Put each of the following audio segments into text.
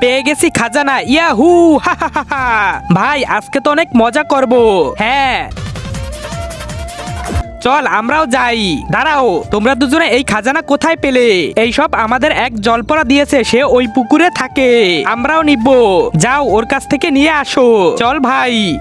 পেয়ে গেছি খাজানা, ইয়াহু, হা হা হা। ভাই, আজকে তো অনেক মজা করব। হ্যাঁ। চল, আমরাও যাই। দাঁড়াও, তোমরা দুজনে এই খাজানা কোথায় পেলে? এই সব আমাদের এক জলপরা দিয়েছে, সে ওই পুকুরে থাকে। আমরাও নিব। যাও, ওর কাছ থেকে নিয়ে আসো। চল, ভাই।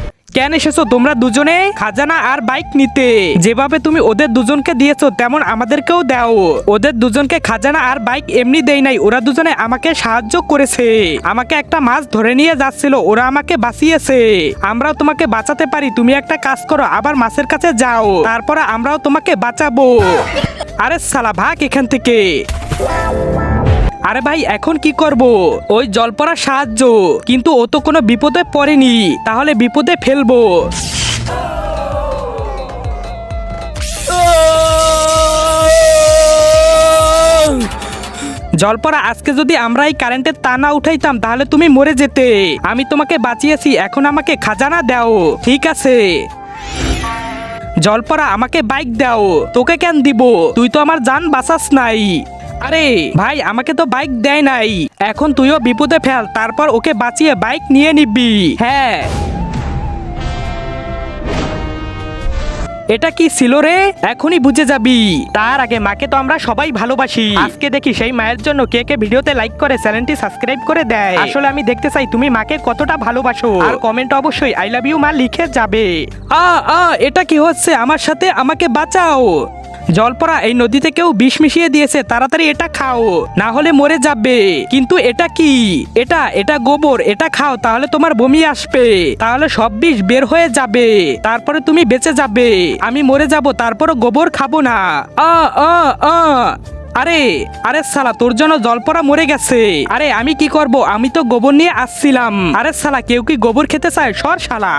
কেন এসেছ? তোমরা দুজনে খাজানা আর বাইক নিতে। যেভাবে তুমি ওদের দুজনকে দিয়েছ, তেমন আমাদেরকেও দাও। ওদের দুজনকে খাজানা আর বাইক এমনি দেই নাই। ওরা দুজনে আমাকে সাহায্য করেছে। আমাকে একটা মাছ ধরে নিয়ে যাচ্ছিল। ওরা আমাকে বাঁচিয়েছে। আমরাও তোমাকে বাঁচাতে পারি। তুমি একটা কাজ করো, আবার মাছের কাছে যাও। তারপরে আমরাও তোমাকে বাঁচাবো। আরে সালা ভাগ এখান থেকে। আরে ভাই, এখন কি করব? ওই জল পড়ার সাহায্য। কিন্তু ও তো কোনো বিপদে পড়েনি। তাহলে বিপদে ফেলব। জলপরা আজকে যদি আমরা এই কারেন্টের তা না উঠাইতাম, তাহলে তুমি মরে যেতে। আমি তোমাকে বাঁচিয়েছি, এখন আমাকে খাজানা দাও। ঠিক আছে। জলপরা আমাকে বাইক দাও। তোকে কেন দিব? তুই তো আমার জান বাঁচাস নাই। আরে, ভাই, আমাকে তো বাইক দেয় নাই। এখন তুইও বিপদে ফেল, তারপর ওকে বাঁচিয়ে বাইক নিয়ে নিবি। হ্যাঁ। এটা কি ছিল রে? এখনই বুঝে যাবি। তার আগে মাকে তো আমরা সবাই ভালোবাসি। আজকে দেখি সেই মায়ের জন্য কে কে ভিডিওতে লাইক করে চ্যানেলটি সাবস্ক্রাইব করে দেয়। আসলে আমি দেখতে চাই তুমি মাকে কতটা ভালোবাসো। আর কমেন্ট অবশ্যই আই লাভ ইউ মা লিখে যাবে। আ আ, এটা কি হচ্ছে? আমার সাথে আমাকে বাঁচাও। জলপরা এই নদীতে কেউ বিষ মিশিয়ে দিয়েছে, তাড়াতাড়ি এটা খাও, না হলে মরে যাবে। কিন্তু এটা কি? এটা এটা গোবর, এটা খাও, তাহলে তোমার বমি আসবে। তাহলে সব বিষ বের হয়ে যাবে, তারপরে তুমি বেঁচে যাবে। আমি মরে যাব তারপরে গোবর খাব না। আরে আরে সালা তোর জন্য জলপরা মরে গেছে। আরে, আমি কি করব? আমি তো গোবর নিয়ে আসছিলাম। আরে সালা কেউ কি গোবর খেতে চায়? সর শালা।